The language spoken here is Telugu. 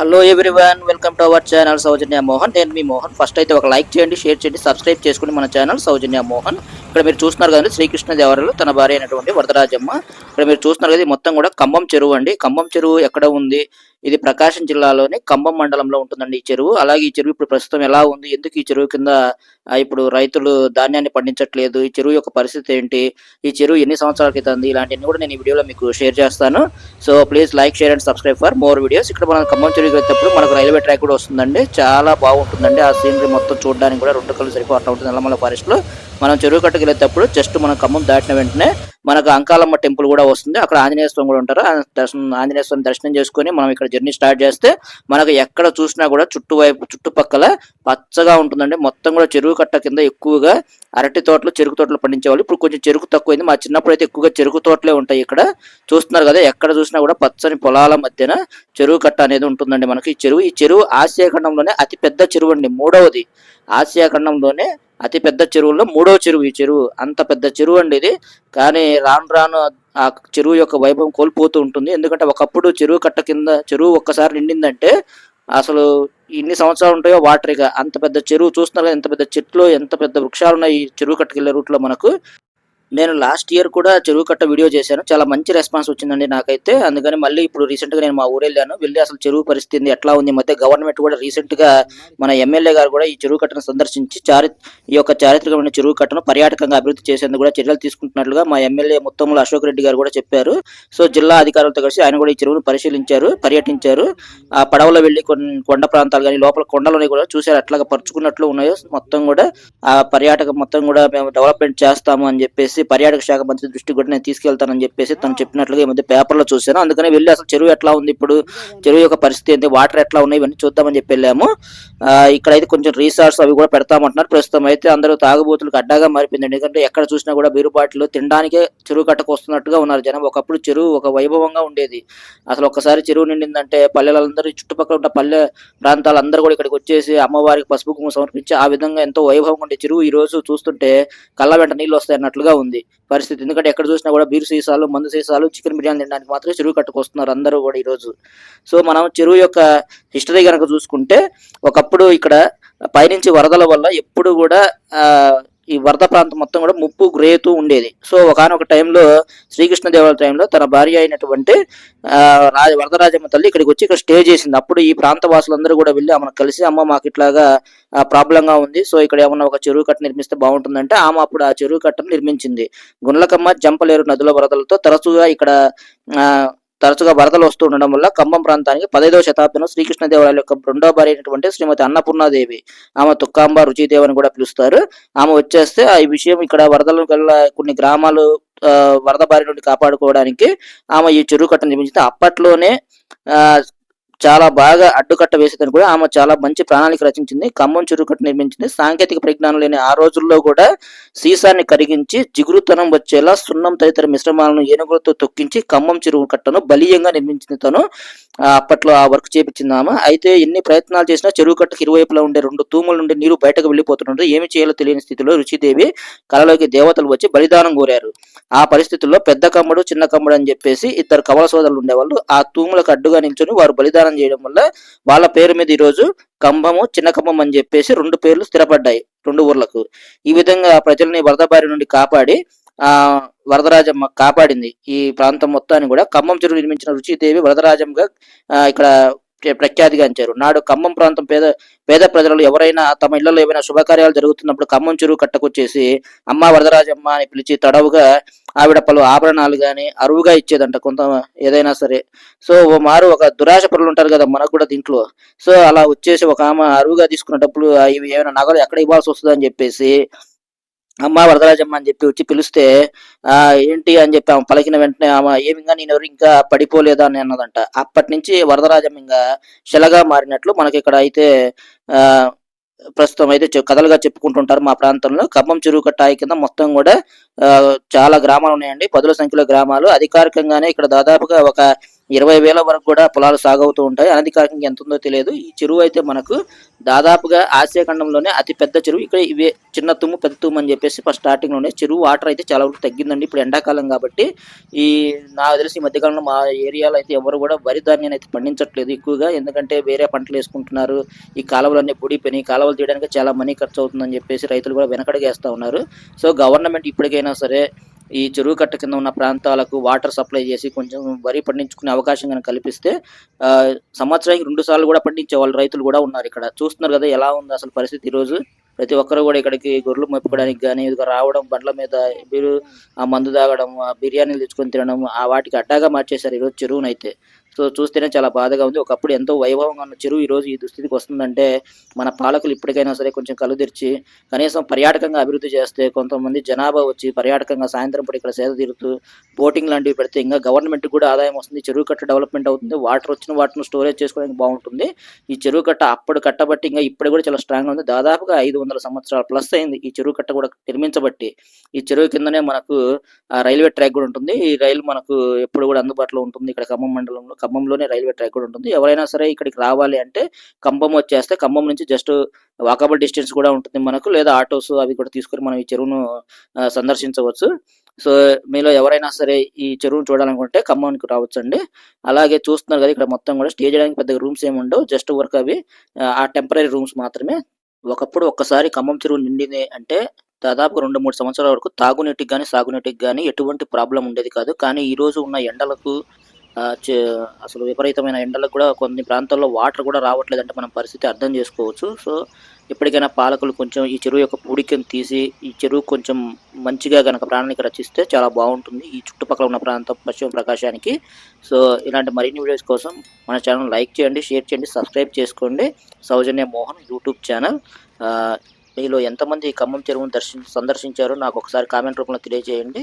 Hello everyone welcome to our channel Soujanya Mohan నేను మీ మోహన్. ఫస్ట్ అయితే ఒక లైక్ చేయండి షేర్ చేయండి సబ్స్క్రైబ్ చేసుకుని మన ఛానల్ సౌజన్య మోహన్ ఇక్కడ మీరు చూస్తున్నారు కదండి శ్రీకృష్ణదేవరాయలు తన భార్య అయినటువంటి వరదరాజమ్మ. ఇక్కడ మీరు చూస్తున్నారు కదా మొత్తం కూడా ఖమ్మం చెరువు అండి. ఖమ్మం చెరువు ఎక్కడ ఉంది? ఇది ప్రకాశం జిల్లాలోని ఖమ్మం మండలంలో ఉంటుందండి ఈ చెరువు. అలాగే ఈ చెరువు ఇప్పుడు ప్రస్తుతం ఎలా ఉంది? ఎందుకు ఈ చెరువు కింద ఇప్పుడు రైతులు ధాన్యాన్ని పండించట్లేదు? ఈ చెరువు యొక్క పరిస్థితి ఏంటి? ఈ చెరువు ఎన్ని సంవత్సరాల క్రితం ఉంది? ఇలాంటివన్నీ కూడా నేను ఈ వీడియోలో మీకు షేర్ చేస్తాను. So please like share and subscribe for more videos. ఇక్కడ మనం ఖమ్మం చెరువుకి వెళ్ళేటప్పుడు మనకు రైల్వే ట్రాక్ కూడా వస్తుందండి. చాలా బాగుంటుందండి. ఆ సీనరీ మొత్తం చూడడానికి కూడా రెండు కళ్ళు సరిపో అట్లా ఉంటుంది. నల్లమల ఫారెస్ట్లో మనం చెరువు కట్టుకు వెళ్ళేటప్పుడు జస్ట్ మనం ఖమ్మం దాటిన వెంటనే మనకు అంకాలమ్మ టెంపుల్ కూడా వస్తుంది. అక్కడ ఆంజనేయ స్వామి కూడా ఉంటారు. దర్శనం ఆంజనేయ స్వామి దర్శనం చేసుకొని మనం ఇక్కడ జర్నీ స్టార్ట్ చేస్తే మనకు ఎక్కడ చూసినా కూడా చుట్టువైపు చుట్టుపక్కల పచ్చగా ఉంటుందండి. మొత్తం కూడా చెరువు కట్ట కింద ఎక్కువగా అరటి తోటలు చెరుకు తోటలు పండించేవాళ్ళు. ఇప్పుడు కొంచెం చెరుకు తక్కువైంది. మా చిన్నప్పుడు అయితే ఎక్కువగా చెరుకు తోటలే ఉంటాయి ఇక్కడ. చూస్తున్నారు కదా ఎక్కడ చూసినా కూడా పచ్చని పొలాల మధ్యన చెరువు కట్ట అనేది ఉంటుందండి మనకి. ఈ చెరువు ఈ చెరువు ఆసియా ఖండంలోనే అతి పెద్ద చెరువు అండి. మూడవది ఆసియా ఖండంలోనే అతి పెద్ద చెరువుల్లో మూడవ చెరువు ఈ చెరువు. అంత పెద్ద చెరువు అండి ఇది. కానీ రాను రాను ఆ చెరువు యొక్క వైభవం కోల్పోతూ ఉంటుంది. ఎందుకంటే ఒకప్పుడు చెరువు కట్ట కింద చెరువు ఒక్కసారి నిండిందంటే అసలు ఇన్ని సంవత్సరాలు ఉంటాయో వాటర్ ఇక అంత పెద్ద చెరువు చూస్తున్నారు ఎంత పెద్ద చెట్లు ఎంత పెద్ద వృక్షాలు ఉన్నాయి ఈ చెరువు కట్టకెళ్ళే రూట్లో మనకు. నేను లాస్ట్ ఇయర్ కూడా చెరువు కట్ట వీడియో చేశాను. చాలా మంచి రెస్పాన్స్ వచ్చిందండి నాకైతే. అందుకని మళ్ళీ ఇప్పుడు రీసెంట్గా నేను మా ఊరు వెళ్ళాను. వెళ్ళి అసలు చెరువు పరిస్థితి ఎట్లా ఉంది? మధ్య గవర్నమెంట్ కూడా రీసెంట్గా మన ఎమ్మెల్యే గారు కూడా ఈ చెరువు కట్టను సందర్శించి చారి ఈ యొక్క చారిత్రకమైన చెరువు కట్టను పర్యాటకంగా అభివృద్ధి చేసేందుకు కూడా చర్యలు తీసుకుంటున్నట్లుగా మా ఎమ్మెల్యే ముత్తముల అశోక్ రెడ్డి గారు కూడా చెప్పారు. సో జిల్లా అధికారులతో కలిసి ఆయన కూడా ఈ చెరువును పరిశీలించారు పర్యటించారు. ఆ పడవలో వెళ్ళి కొన్ని కొండ ప్రాంతాలు కానీ లోపల కొండలని కూడా చూశారు. అట్లాగా పరుచుకున్నట్లు ఉన్నాయో మొత్తం కూడా ఆ పర్యాటకం మొత్తం కూడా మేము డెవలప్మెంట్ చేస్తాము అని చెప్పేసి పర్యాటక శాఖ మంత్రి దృష్టి కూడా నేను తీసుకెళ్తానని చెప్పేసి తను చెప్పినట్లుగా ఈ మధ్య పేపర్లో చూశాను. అందుకని వెళ్ళి అసలు చెరువు ఎట్లా ఉంది ఇప్పుడు చెరువు యొక్క పరిస్థితి ఏంటి వాటర్ ఎట్లా ఉన్నాయి ఇవన్నీ చూద్దామని చెప్పి వెళ్ళాము. ఇక్కడైతే కొంచెం రీసార్ట్స్ అవి కూడా పెడతామంటున్నారు. ప్రస్తుతం అయితే అందరూ తాగుబోతులకు అడ్డాగా మారిపోయింది. ఎందుకంటే ఎక్కడ చూసినా కూడా బీరు బాటిల్ తినడానికే చెరువు కట్టకు వస్తున్నట్టుగా ఉన్నారు జనం. ఒకప్పుడు చెరువు ఒక వైభవంగా ఉండేది. అసలు ఒక్కసారి చెరువు నిండిందంటే పల్లెలందరూ చుట్టుపక్కల ఉన్న పల్లె ప్రాంతాలందరూ కూడా ఇక్కడికి వచ్చేసి అమ్మవారికి పసుపు కుంకుమ సమర్పించి ఆ విధంగా ఎంతో వైభవంగా ఉండే చెరువు ఈ రోజు చూస్తుంటే కళ్ళ వెంట నీళ్ళు వస్తాయి అన్నట్లుగా ఉంది. పరిస్థితి ఎందుకంటే ఎక్కడ చూసినా కూడా బీరు సీసాలు మందు సీసాలు చికెన్ బిర్యానీ తినడానికి మాత్రమే చెరువు కట్టుకొస్తున్నారు అందరూ కూడా ఈ రోజు. సో మనం చెరువు యొక్క హిస్టరీ కనుక చూసుకుంటే ఒకప్పుడు ఇక్కడ పైనుంచి వరదల వల్ల ఎప్పుడు కూడా ఆ, ఈ వరద ప్రాంతం మొత్తం కూడా ముప్పు గురేతూ ఉండేది. సో ఒకనొక టైంలో శ్రీకృష్ణదేవరాయల టైంలో తన భార్య అయినటువంటి ఆ, రాజ వరదరాజమ్మ తల్లి ఇక్కడికి వచ్చి ఇక్కడ స్టే చేసింది. అప్పుడు ఈ ప్రాంత వాసులందరూ కూడా వెళ్ళి ఆమెను కలిసి అమ్మ మాకు ఇట్లాగా ప్రాబ్లం గా ఉంది. సో ఇక్కడ ఏమన్నా ఒక చెరువు కట్ట నిర్మిస్తే బాగుంటుందంటే ఆమె అప్పుడు ఆ చెరువు కట్టను నిర్మించింది. గుండ్లకమ్మ జంపలేరు నదుల వరదలతో తరచుగా ఇక్కడ ఆ, తరచుగా వరదలు వస్తూ ఉండడం వల్ల ఖమ్మం ప్రాంతానికి పదైదవ శతాబ్దంలో శ్రీకృష్ణదేవరాయల యొక్క రెండో భార్య అయినటువంటి శ్రీమతి అన్నపూర్ణాదేవి ఆమె తుక్కాంబ రుచిదేవి అని కూడా పిలుస్తారు. ఆమె వచ్చేస్తే ఆ ఈ విషయం ఇక్కడ వరదల వల్ల కొన్ని గ్రామాలు ఆ, వరద బారి నుండి కాపాడుకోవడానికి ఆమె ఈ చెరువు కట్ట నిర్మించింది. అప్పట్లోనే ఆ, చాలా బాగా అడ్డుకట్ట వేసేదని కూడా ఆమె చాలా మంచి ప్రణాళిక రచించింది ఖమ్మం చెరువు కట్ట నిర్మించింది. సాంకేతిక పరిజ్ఞానం లేని ఆ రోజుల్లో కూడా సీసాన్ని కరిగించి జిగురుతనం వచ్చేలా సున్నం తదితర మిశ్రమాలను ఏనుగులతో తొక్కించి ఖమ్మం చెరువు కట్టను బలీయంగా నిర్మించింది తను. అప్పట్లో ఆ వర్క్ చేపించింది ఆమె. అయితే ఎన్ని ప్రయత్నాలు చేసినా చెరువు కట్టకు ఇరువైపులా ఉండే రెండు తూముల నుండి నీరు బయటకు వెళ్ళిపోతుండదు. ఏమి చేయాలో తెలియని స్థితిలో రుచిదేవి కళలోకి దేవతలు వచ్చి బలిదానం కోరారు. ఆ పరిస్థితుల్లో పెద్ద కమ్మడు చిన్న కమ్మడు అని చెప్పేసి ఇద్దరు కవల సోదరులు ఉండేవాళ్ళు. ఆ తూములకు అడ్డుగా నిల్చొని వారు బలిదానం చేయడం వల్ల వాళ్ళ పేరు మీద ఈరోజు కంభము చిన్న కంభం అని చెప్పేసి రెండు పేర్లు స్థిరపడ్డాయి రెండు ఊర్లకు. ఈ విధంగా ప్రజల్ని వరద బారి నుండి కాపాడి ఆ వరదరాజమ్మ కాపాడింది. ఈ ప్రాంతం మొత్తాన్ని కూడా ఖమ్మం చెరువు నిర్మించిన రుచిదేవి వరదరాజంగా ఇక్కడ ప్రఖ్యాతిగాంచారు నాడు ఖమ్మం ప్రాంతం పేద పేద ప్రజలు ఎవరైనా తమ ఇళ్ళలో ఏమైనా శుభకార్యాలు జరుగుతున్నప్పుడు ఖమ్మం చెరువు కట్టకొచ్చేసి అమ్మ వరదరాజమ్మ అని పిలిచి తడవుగా ఆవిడ పలు ఆభరణాలు కానీ అరువుగా ఇచ్చేదంట కొంత ఏదైనా సరే. సో ఓ మారు ఒక దురాశ పరులు ఉంటారు కదా మనకు కూడా దీంట్లో. సో అలా వచ్చేసి ఒక ఆమె అరువుగా తీసుకున్న డబ్బులు ఇవి ఏమైనా నగలు ఎక్కడ ఇవ్వాల్సి వస్తుంది అని చెప్పేసి అమ్మ వరదరాజమ్మ అని చెప్పి వచ్చి పిలిస్తే ఆ ఏంటి అని చెప్పి ఆమె పలికిన వెంటనే ఆమె ఏమిగా నేను ఎవరు ఇంకా పడిపోలేదా? అని అన్నదంట. అప్పటి నుంచి వరదరాజమ్మ ఇంకా శిలగా మారినట్లు మనకి ఇక్కడ అయితే ఆ ప్రస్తుతం అయితే కథలుగా చెప్పుకుంటుంటారు మా ప్రాంతంలో. ఖమ్మం చెరువు కట్టాయి కింద మొత్తం కూడా ఆ, చాలా గ్రామాలు ఉన్నాయండి. పదుల సంఖ్యలో గ్రామాలు. అధికారికంగానే ఇక్కడ దాదాపుగా ఒక ఇరవై వేల వరకు కూడా పొలాలు సాగవుతూ ఉంటాయి. అనధికారికంగా ఎంత ఉందో తెలియదు. ఈ చెరువు అయితే మనకు దాదాపుగా ఆసియా ఖండంలోనే అతి పెద్ద చెరువు. ఇక్కడ ఇవే చిన్న తుమ్ము పెద్ద తుమ్ము అని చెప్పేసి ఫస్ట్ స్టార్టింగ్లోనే చెరువు వాటర్ అయితే చాలా వరకు తగ్గిందండి. ఇప్పుడు ఎండాకాలం కాబట్టి ఈ నాకు తెలిసి ఈ మధ్యకాలంలో మా ఏరియాలో అయితే ఎవరు కూడా వరి ధాన్యాన్ని అయితే పండించట్లేదు ఎక్కువగా. ఎందుకంటే వేరే పంటలు వేసుకుంటున్నారు. ఈ కాలువలన్నీ బుడిపోయి కాలువలు తీయడానికి చాలా మనీ ఖర్చు అవుతుందని చెప్పేసి రైతులు కూడా వెనకడుగేస్తా ఉన్నారు. సో గవర్నమెంట్ ఇప్పటికైనా సరే ఈ చెరువు కట్ట కింద ఉన్న ప్రాంతాలకు వాటర్ సప్లై చేసి కొంచెం వరి పండించుకునే అవకాశం కనుక కల్పిస్తే ఆ, సంవత్సరానికి రెండు సార్లు కూడా పండించే వాళ్ళు రైతులు కూడా ఉన్నారు ఇక్కడ. చూస్తున్నారు కదా ఎలా ఉంది అసలు పరిస్థితి ఈరోజు. రోజు ప్రతి ఒక్కరు కూడా ఇక్కడికి గొర్రెలు మెప్పుకోవడానికి కానీ ఇదిగో రావడం బండ్ల మీద మీరు ఆ మందు తాగడం ఆ బిర్యానీలు తెచ్చుకొని తినడం ఆ వాటికి అడ్డాగా మార్చేశారు ఈరోజు చెరువునైతే. సో చూస్తేనే చాలా బాధగా ఉంది. ఒకప్పుడు ఎంతో వైభవంగా ఉన్న చెరువు ఈ రోజు ఈ దుస్థితికి వస్తుందంటే మన పాలకులు ఇప్పటికైనా సరే కొంచెం కళ్ళు తెరిచి కనీసం పర్యాటకంగా అభివృద్ధి చేస్తే కొంతమంది జనాభా వచ్చి పర్యాటకంగా సాయంత్రం పూట ఇక్కడ సేద తీరుతూ బోటింగ్ లాంటివి పెడితే ఇంకా గవర్నమెంట్ కూడా ఆదాయం వస్తుంది చెరువు కట్ట డెవలప్మెంట్ అవుతుంది వాటర్ వచ్చిన వాటిని స్టోరేజ్ చేసుకోవడానికి బాగుంటుంది. ఈ చెరువు కట్ట అప్పుడు కట్టబట్టి ఇంకా ఇప్పుడు కూడా చాలా స్ట్రాంగ్ ఉంది. దాదాపుగా ఐదు వందల సంవత్సరాలు ప్లస్ అయింది ఈ చెరువు కట్ట కూడా నిర్మించబట్టి. ఈ చెరువు కిందనే మనకు ఆ రైల్వే ట్రాక్ కూడా ఉంటుంది. ఈ రైలు మనకు ఎప్పుడు కూడా అందుబాటులో ఉంటుంది. ఇక్కడ ఖమ్మం మండలంలో ఖమ్మంలోనే రైల్వే ట్రాక్ కూడా ఉంటుంది. ఎవరైనా సరే ఇక్కడికి రావాలి అంటే ఖమ్మం వచ్చేస్తే ఖమ్మం నుంచి జస్ట్ వాకబుల్ డిస్టెన్స్ కూడా ఉంటుంది మనకు లేదా ఆటోస్ అవి కూడా తీసుకొని మనం ఈ చెరువును సందర్శించవచ్చు. సో మీలో ఎవరైనా సరే ఈ చెరువును చూడాలనుకుంటే ఖమ్మానికి రావచ్చు అండి అలాగే చూస్తున్నారు కదా ఇక్కడ మొత్తం కూడా స్టే చేయడానికి పెద్దగా రూమ్స్ ఏమి ఉండవు. జస్ట్ వర్క్ అవి ఆ, టెంపరీ రూమ్స్ మాత్రమే. ఒకప్పుడు ఒక్కసారి ఖమ్మం చెరువు నిండింది అంటే దాదాపు రెండు మూడు సంవత్సరాల వరకు తాగునీటికి కానీ సాగునీటికి కానీ ఎటువంటి ప్రాబ్లం ఉండేది కాదు. కానీ ఈ రోజు ఉన్న ఎండలకు అసలు విపరీతమైన ఎండలకు కూడా కొన్ని ప్రాంతాల్లో వాటర్ కూడా రావట్లేదంటే మనం పరిస్థితి అర్థం చేసుకోవచ్చు. సో ఎప్పటికైనా పాలకులు కొంచెం ఈ చెరువు యొక్క పూడికను తీసి ఈ చెరువు కొంచెం మంచిగా కనుక ప్రాణానికి రచిస్తే చాలా బాగుంటుంది ఈ చుట్టుపక్కల ఉన్న ప్రాంతం పశ్చిమ ప్రకాశానికి. సో ఇలాంటి మరిన్ని వీడియోస్ కోసం మన ఛానల్ లైక్ చేయండి షేర్ చేయండి సబ్స్క్రైబ్ చేసుకోండి. Soujanya Mohan YouTube channel. మీలో ఎంతమంది ఈ ఖమ్మం చెరువును దర్శి సందర్శించారో నాకు ఒకసారి కామెంట్ రూపంలో తెలియజేయండి.